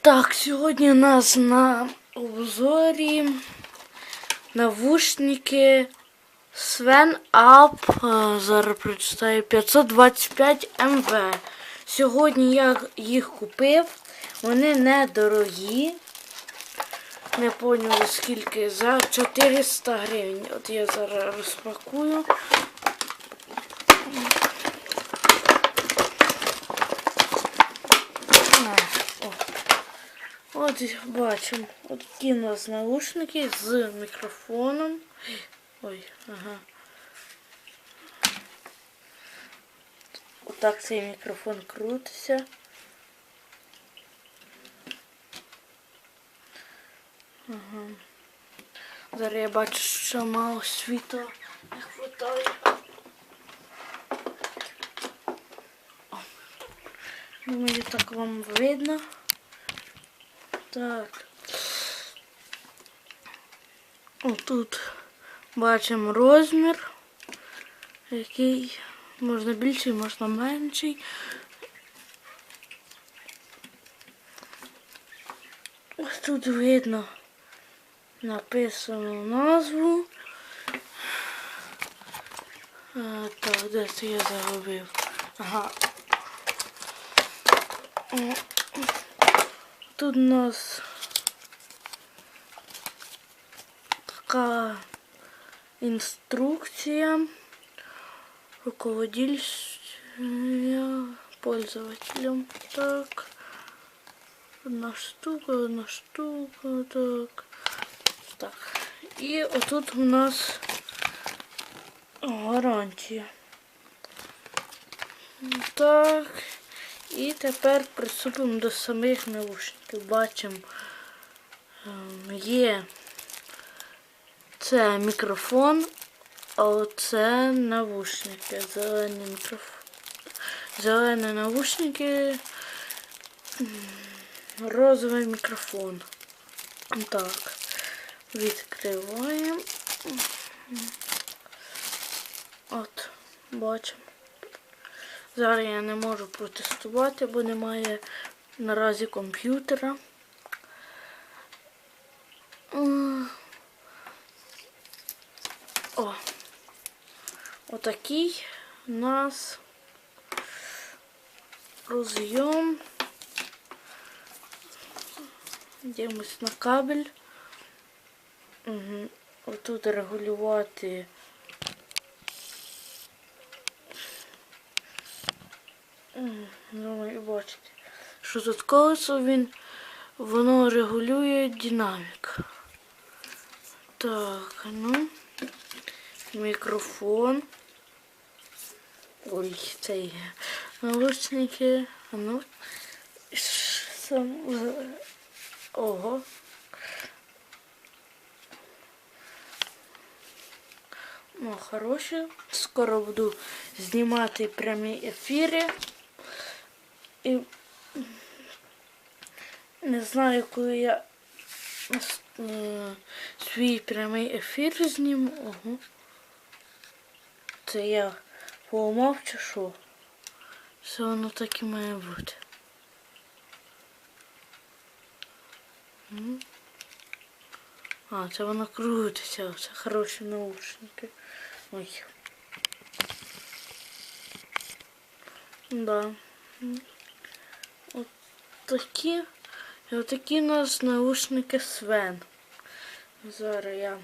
Так, сьогодні у нас на обзорі навушники Sven Up. е, Зараз прочитаю 525 МВ. Сьогодні я їх купив. Вони недорогі. Не поняли скільки. За 400 гривень. От я зараз розпакую. А, о. От бачимо. От такі у нас наушники з мікрофоном. Ой, ага. Отак цей мікрофон крутиться. Ага. Зараз я бачу, що мало світла не хватає. Думаю, так вам видно. Так. Тут бачимо розмір, який можна більший, можна менший. Ось тут видно написано назву. А, так, де це я загубив? Ага. О, Тут у нас така інструкція руководителя пользователям. Так. Одна штука, одна штука, так. Так. І отут у нас гарантія. Так. І тепер приступимо до самих наушників. Бачимо, ем, є це мікрофон, а оце навушники. Зелені мікрофон. Зелені навушники. Розовий мікрофон. Так. Відкриваємо. От, бачимо. Зараз я не можу протестувати, бо немає наразі комп'ютера. О. Отакий у нас розйом. Дивимось на кабель. Угу. Отут регулювати. Ну, і бачите, що тут колесо він, воно регулює динамік. Так, ну, мікрофон. Ой, цей наушники. А ну, сам, ого. Ну, хороше. Скоро буду знімати прямі ефіри. І не знаю, коли я е, свій прямий ефір зніму. Ого. Це я поламав чи що? Все воно так і має бути. А, це воно крутиться, це хороші наушники. Ой. Да. Такі. І отакі у нас наушники Свен. Зараз я